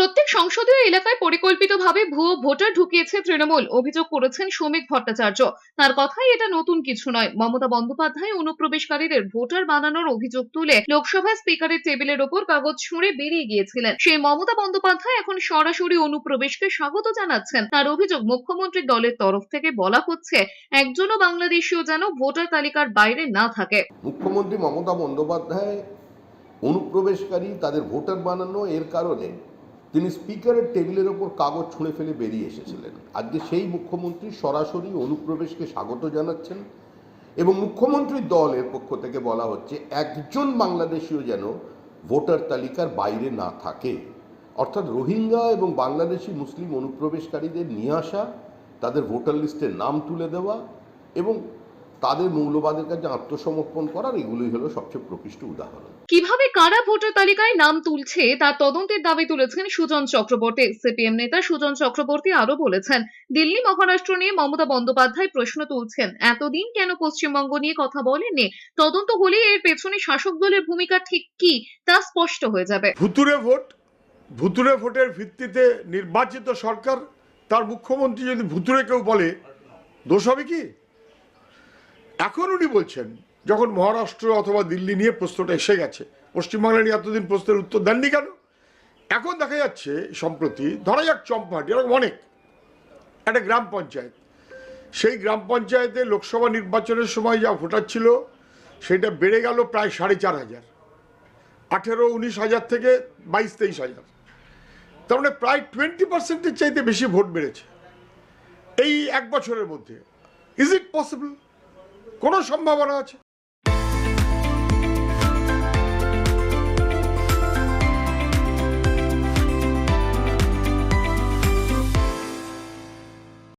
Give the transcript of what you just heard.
প্রত্যেক সংসদীয় এলাকায় পরিকল্পিতভাবে ভুয়ো ভোটার ঢুকিয়েছে তৃণমূল, অভিযোগ করেছেন শ্রমিক ভট্টাচার্য। তার কথাই এটা নতুন কিছু নয়। মমতা বন্দ্যোপাধ্যায় অনুপ্রবেশকারীদের ভোটার বানানোর অভিযোগ তুলে লোকসভা স্পিকারের টেবিলের ওপর কাগজ ছুঁড়ে বেরিয়ে গিয়েছিলেন। সেই মমতা বন্দ্যোপাধ্যায় এখন সরাসরি অনুপ্রবেশকে স্বাগত জানাচ্ছেন। তার অভিযোগ মুখ্যমন্ত্রীর দলের তরফ থেকে বলা হচ্ছে, একজনও বাংলাদেশীয় যেন ভোটার তালিকার বাইরে না থাকে। মুখ্যমন্ত্রী মমতা বন্দ্যোপাধ্যায় অনুপ্রবেশকারী তাদের ভোটার বানানো এর কারণে তিনি স্পিকারের টেবিলের ওপর কাগজ ছুঁড়ে ফেলে বেরিয়ে এসেছিলেন। আজকে সেই মুখ্যমন্ত্রী সরাসরি অনুপ্রবেশকে স্বাগত জানাচ্ছেন এবং মুখ্যমন্ত্রীর দলের পক্ষ থেকে বলা হচ্ছে, একজন বাংলাদেশীয় যেন ভোটার তালিকার বাইরে না থাকে। অর্থাৎ রোহিঙ্গা এবং বাংলাদেশি মুসলিম অনুপ্রবেশকারীদের নিয়ে আসা, তাদের ভোটার লিস্টের নাম তুলে দেওয়া এবং তাদের মৌলবাদের কাছে আত্মসমর্পণ করার এগুলোই হলো সবচেয়ে প্রকৃষ্ট উদাহরণ। কীভাবে কারা ভোটার তালিকায় নাম তুলছে তার তদন্তের দাবি তুলেছেন সুজন চক্রবর্তী। সিপিএম নেতা সুজন চক্রবর্তী আরও বলেছেন দিল্লি মহারাষ্ট্র নিয়ে মমতা বন্দ্যোপাধ্যায় প্রশ্ন তুলছেন। এতদিন কেন পশ্চিমবঙ্গ নিয়ে কথা বলেননি? তদন্ত হলে এর পেছনে শাসক দলের ভূমিকা ঠিক কি তা স্পষ্ট হয়ে যাবে। ভুতুরে ভোট ভুতুরে ভোটের ভিত্তিতে নির্বাচিত সরকার তার মুখ্যমন্ত্রী যদি ভুতুরে কেউ বলে দোষ হবে কি? এখন উনি বলছেন, যখন মহারাষ্ট্র অথবা দিল্লি নিয়ে প্রশ্নটা এসে গেছে, পশ্চিমবাংলা নিয়ে এতদিন প্রশ্নের উত্তর দেননি কেন? এখন দেখা যাচ্ছে, সম্প্রতি ধরা যাক চম্পাহাটি, এরকম অনেক, একটা গ্রাম পঞ্চায়েত। সেই গ্রাম পঞ্চায়েতে লোকসভা নির্বাচনের সময় যা ভোটার ছিল, সেটা বেড়ে গেল প্রায় সাড়ে চার হাজার। আঠেরো, উনিশ হাজার থেকে বাইশ, তেইশ হাজার। তার মানে প্রায় টোয়েন্টি পার্সেন্টের চাইতে বেশি ভোট বেড়েছে। এই এক বছরের মধ্যে। ইজ ইট পসিবল কোনো সম্ভাবনা আছে?